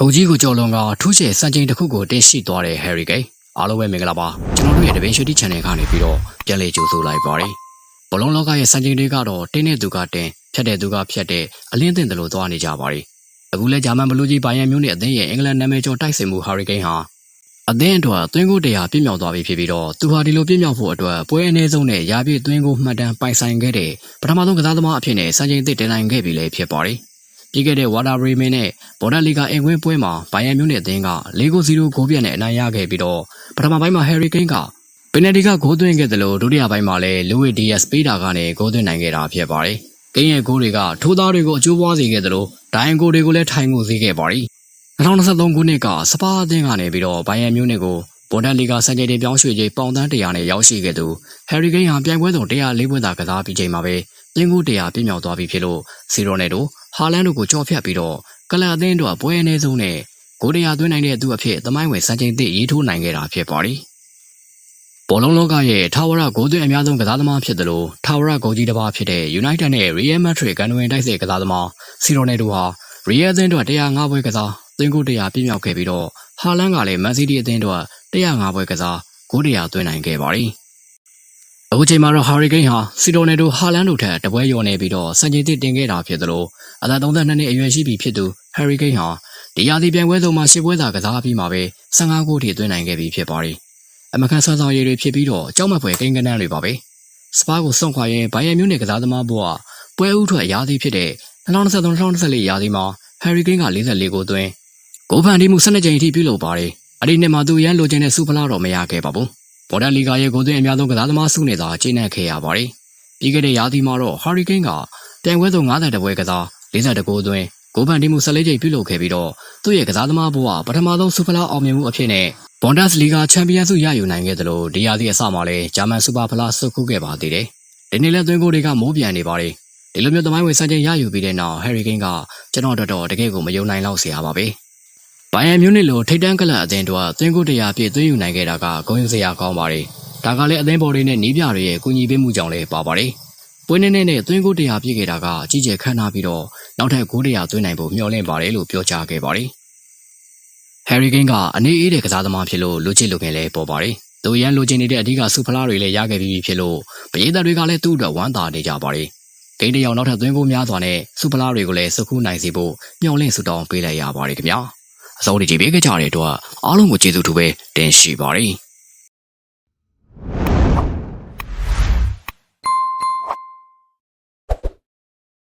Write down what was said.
ဂုံကြီးကိုကြော်လွန်ကထူးချဲစံချိန်တစ်ခုကိုတင်ရှိသွားတဲ့ Harry Kane အားလုံးပဲမင်္ဂလာပါကျွန်တော်တို့ရဲ့တပင်းရွှေတိ channel ကနေပြီးတော့ပြန်လည်ကြိုဆိုလိုက်ပါတယ်ဘလုံးလောကရဲ့စံချိန်တွေကတော့တင်းတဲ့သူကတင်းဖြတ်တဲ့သူကဖြတ်တဲ့အလင်းတင်တယ်လို့သွားနေကြပါတယ်အခုလဲဂျာမန်ဘလူးကြီးဘိုင်ယန်မျိုးနဲ့အသင်းရဲ့အင်္ဂလန်နာမည်ကျော်တိုက်စစ်မှု Harry Kane ဟာအသင်းအတွက်သွင်းကိုတရားပြည့်မြောက်သွားပြီဖြစ်ပြီးတော့သူဟာဒီလိုပြည့်မြောက်ဖို့အတွက်ပွဲအနည်းဆုံးနဲ့ရာပြည့်သွင်းကိုမှတ်တမ်းပိုင်ဆိုင်ခဲ့တဲ့ပထမဆုံးကစားသမားအဖြစ်နဲ့စံချိန်သစ်တင်နိုင်ခဲ့ပြီလည်းဖြစ်ပါတယ် ပြီးခဲ့တဲ့ဝါတာဘရီမင်နဲ့ဘော်ဒါလီဂါအင်ကွင်းပွဲမှာဘိုင်ယန်မြို့နယ်အသင်းက၄ဂိုး0ဂိုးပြတ်နဲ့အနိုင်ရခဲ့ပြီးတော့ပထမပိုင်းမှာဟယ်ရီကိန်းကပင်နယ်တီကဂိုးသွင်းခဲ့တယ်လို့ဒုတိယပိုင်းမှာလည်းလူဝီဒီယက်စ်ပေးတာကနေဂိုးသွင်းနိုင်ခဲ့တာဖြစ်ပါတယ်။ကိန်းရဲ့ဂိုးတွေကထိုးသားတွေကိုအကျိုးပွားစေခဲ့တယ်လို့ဒိုင်ဂိုတွေကိုလည်းထိုင်ကိုစေခဲ့ပါတယ်။2023ခုနှစ်ကစပါအသင်းကနေပြီးတော့ဘိုင်ယန်မြို့နယ်ကိုဘော်ဒါလီဂါစံချိန်တွေပြောင်းရွှေ့ချိန်ပေါင်တန်း100နဲ့ရောက်ရှိခဲ့သူဟယ်ရီကိန်းဟာပြိုင်ပွဲစုံ104ပွဲသာကစားပြီးချိန်မှာပဲသင်းကို100ပြည့်မြောက်သွားပြီဖြစ်လို့စီရိုနယ်တို့ ဟာလန်တို့ကိုကြော်ဖြတ်ပြီးတော့ကလပ်အသင်းတို့ပွဲအနည်းဆုံးနဲ့ဂိုး100သွင်းနိုင်တဲ့သူအဖြစ်သမိုင်းဝင်စံချိန်သစ်ရေးထိုးနိုင်ခဲ့တာဖြစ်ပါတယ်။ဘောလုံးလောကရဲ့ထာဝရဂိုးသွင်းအများဆုံးကစားသမားဖြစ်တယ်လို့ထာဝရဂိုးကြီးတစ်ပါးဖြစ်တဲ့ United နဲ့ Real Madrid ကန်ဝင်တိုက်စစ်ကစားသမားစီရိုနယ်တို့ဟာ Real အသင်းတို့105ပွဲကစားသွင်းဂိုး100ပြည့်မြောက်ခဲ့ပြီးတော့ဟာလန်ကလည်း Man City အသင်းတို့105ပွဲကစားဂိုး100သွင်းနိုင်ခဲ့ပါတယ်။ အခုချိန်မှာတော့ Harry Kane ဟာစီတိုနယ်တို့ဟာလန်တို့ထက်တပွဲလျော်နေပြီးတော့စံချိန်သစ်တင်ခဲ့တာဖြစ်သလိုအသက်32နှစ်အရွယ်ရှိပြီဖြစ်သူ Harry Kane ဟာဒီရာသီပြိုင်ပွဲစုံမှာ10ပွဲသာကစားပြီးမှပဲ15ဂိုးထိသွင်းနိုင်ခဲ့ပြီဖြစ်ပါတယ်။အမကန်ဆန်းဆောင်ရည်တွေဖြစ်ပြီးတော့ကြောက်မက်ဖွယ်ကိန်းကနန်းတွေပါပဲ။စပါးကိုစွန့်ခွာရင်ဘိုင်ယန်မြို့နယ်ကစားသမားဘဝပွဲဥထွက်ရာသီဖြစ်တဲ့2023-2024ရာသီမှာ Harry Kane က44ဂိုးသွင်းဂိုးဖန်တီးမှု12ကြိမ်အထိပြုလုပ်ပါတယ်။အဲ့ဒီနှစ်မှာသူရန်လိုချင်တဲ့စူဖလားတော့မရခဲ့ပါဘူး။ ဘော်ဒါလီဂါရဲ့ဂိုးသွင်းအများဆုံးကစားသမားစုနဲ့သာကျင်းနေခဲ့ရပါတယ်။ပြီးခဲ့တဲ့ရာသီမှာတော့ Harry Kane ကပြိုင်ပွဲစုံ90ပွဲကစား42ဂိုးသွင်းဂိုးဖန်တီးမှု14ကြိမ်ပြုလုပ်ခဲ့ပြီးတော့သူ့ရဲ့ကစားသမားဘဝပထမဆုံးစူဖလားအောင်မြင်မှုအဖြစ်နဲ့ဘွန်ဒက်စ်လီဂါချန်ပီယံဆုရယူနိုင်ခဲ့တယ်လို့ဒီရာသီအစမှာလည်းဂျာမန်စူပါဖလားဆုခုခဲ့ပါသေးတယ်။ဒီနေ့လည်းသွင်းဂိုးတွေကမိုးပြန်နေပါတယ်။ဒီလိုမျိုးသမိုင်းဝင်စံချိန်ရယူပြီးတဲ့နောက်ဟယ်ရီကိန်းကကျွန်တော်တော်တော်တကယ်ကိုမယုံနိုင်လောက်เสียပါပဲ။ ဘိုင်ယန်မြူးနစ်လိုထိတ်တန်းကလပ်အသင်းတို့ကသွင်းဂိုးတရားပြည့်သွင်းယူနိုင်ခဲ့တာကဂုဏ်ယူစရာကောင်းပါတယ်။ဒါကလည်းအသင်းပေါ်တွေနဲ့နီးပြတွေရဲ့ကူညီပေးမှုကြောင့်လည်းပါပါတယ်။ပွဲနေနေနဲ့သွင်းဂိုးတရားပြည့်ခဲ့တာကကြီးကျယ်ခမ်းနားပြီးတော့နောက်ထပ်ဂိုးတရားသွင်းနိုင်ဖို့မျှော်လင့်ပါတယ်လို့ပြောကြားခဲ့ပါတယ်။ Harry Kane ကအနေအေးတဲ့ကစားသမားဖြစ်လို့လူချစ်လူခင်လည်းပေါ်ပါတယ်။သူရန်လိုချင်နေတဲ့အဓိကဆူဖလားတွေလည်းရခဲ့ပြီးဖြစ်လို့ပရိသတ်တွေကလည်းသူ့အတွက်ဝမ်းသာနေကြပါတယ်။ဂိမ်းတယောက်နောက်ထပ်သွင်းကိုများစွာနဲ့ဆူဖလားတွေကိုလည်းစခုနိုင်စေဖို့မျှော်လင့်ဆုတောင်းပေးလိုက်ရပါတယ်ခင်ဗျာ။ အစိုးရကြည့်ပေးကြတဲ့အတွက်အားလုံးကိုကျေးဇူးတူပဲတင်ရှိပါတယ်။